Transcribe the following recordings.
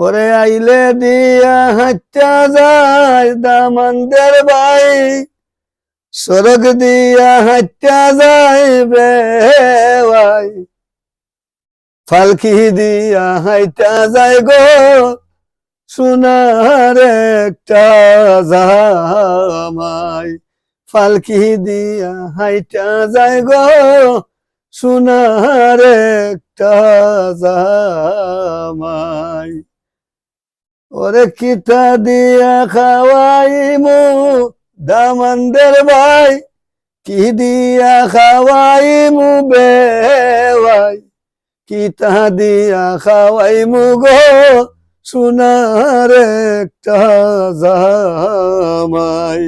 ওরে আইলে দিয়া হাচ্চা যায় দামানদের ভাই সরগ দিয়া হাচ্চা যায় বেওয়াই ফালকি দিয়া হাইটা যায় গো, সোনার একটা জামাই। ফালকি দিয়া হাইটা যায় গো, সোনার একটা জামাই। ওরে কিতা দিয়া খাওয়াই মু দামন্দের ভাই, কি দিয়া খাওয়াই মু বেওয়াই কিতা দিয়া খাওয়াই মু গো সোনার একটা জামাই,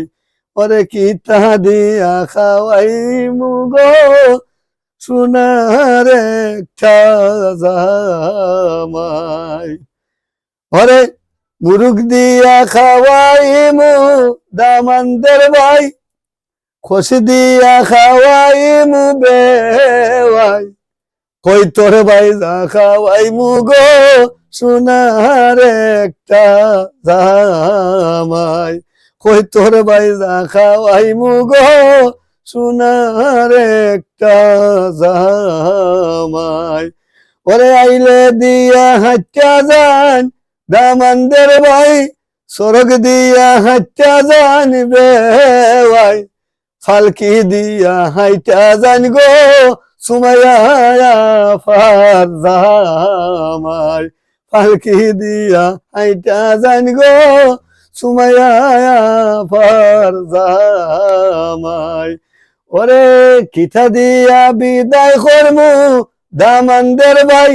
ওরে কিতা দিয়া খাওয়াই মু গো সোনার একটা জামাই, ওরে মুরুগ দিয়া খাওয়াই মু দামানদের ভাই খসি দিয়া খাওয়াই মু বেওয়াই কই তোর ভাই যা খাওয়াই মু গো সোনার একটা জামাই কই তোর ভাই যা খাওয়াই মু গো সোনার একটা জামাই ওরে আইলে দিয়া হাচ্চা যান দামানদের ভাই সরগ দিয়া হাইটা জানবে ভাই। ফালকি দিয়া হাইটা জান গো সুমায়া ফার ফালকি দিয়া হাইটা জান গো সুমায়া ফার ওরে কিথা দিয়া বিদায় করমু দামানদের ভাই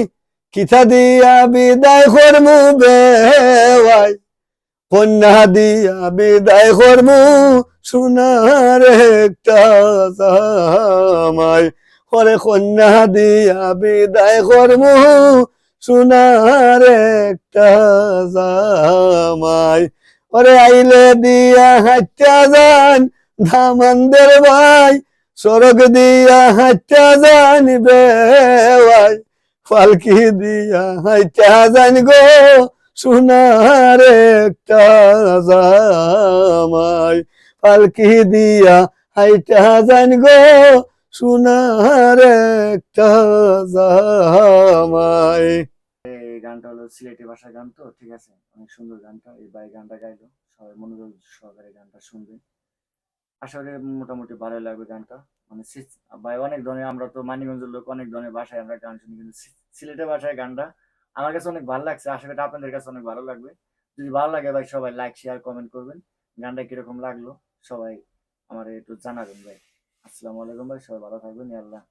কিথা দিয়া বিদায় করমু বেওয়াই কন্যা দিয়া বিদায় করমু, সোনার একটা জামাই। ওরে কন্যা দিয়া বিদায় করমু, সোনার একটা জামাই। ওরে আইলে দিয়া হাইটা যান, ধামানদের ভাই। সরগ দিয়া হাইটা যান বেওয়াই ফালকি দিয়া হাইটা যান গো, সোনার একটা জামাই। পালকি দিয়া হাইটা যান গো, সোনার একটা জামাই। এই গানটা হলো সিলেটি ভাষার গান তো, ঠিক আছে? অনেক সুন্দর গানটা, এই ভাই গানটা গাইলো। সবাই মনোযোগ সহকারে গানটা শুনবে। আশা করি মোটামুটি ভালো লাগবে গানটা। মানে ভাই, অনেক ধরনের আমরা তো মানিগঞ্জের লোক, অনেক ধরনের বাসায় আমরা গান শুনি, কিন্তু সিলেটের ভাষায় গানটা আমার কাছে অনেক ভালো লাগছে। আশা করি আপনাদের কাছে অনেক ভালো লাগবে। যদি ভালো লাগে ভাই, সবাই লাইক শেয়ার কমেন্ট করবেন। গানটা কীরকম লাগল সবাই আমার একটু জানাবেন ভাই। আসসালামু আলাইকুম ভাই, সবাই ভালো থাকবেন। আল্লাহ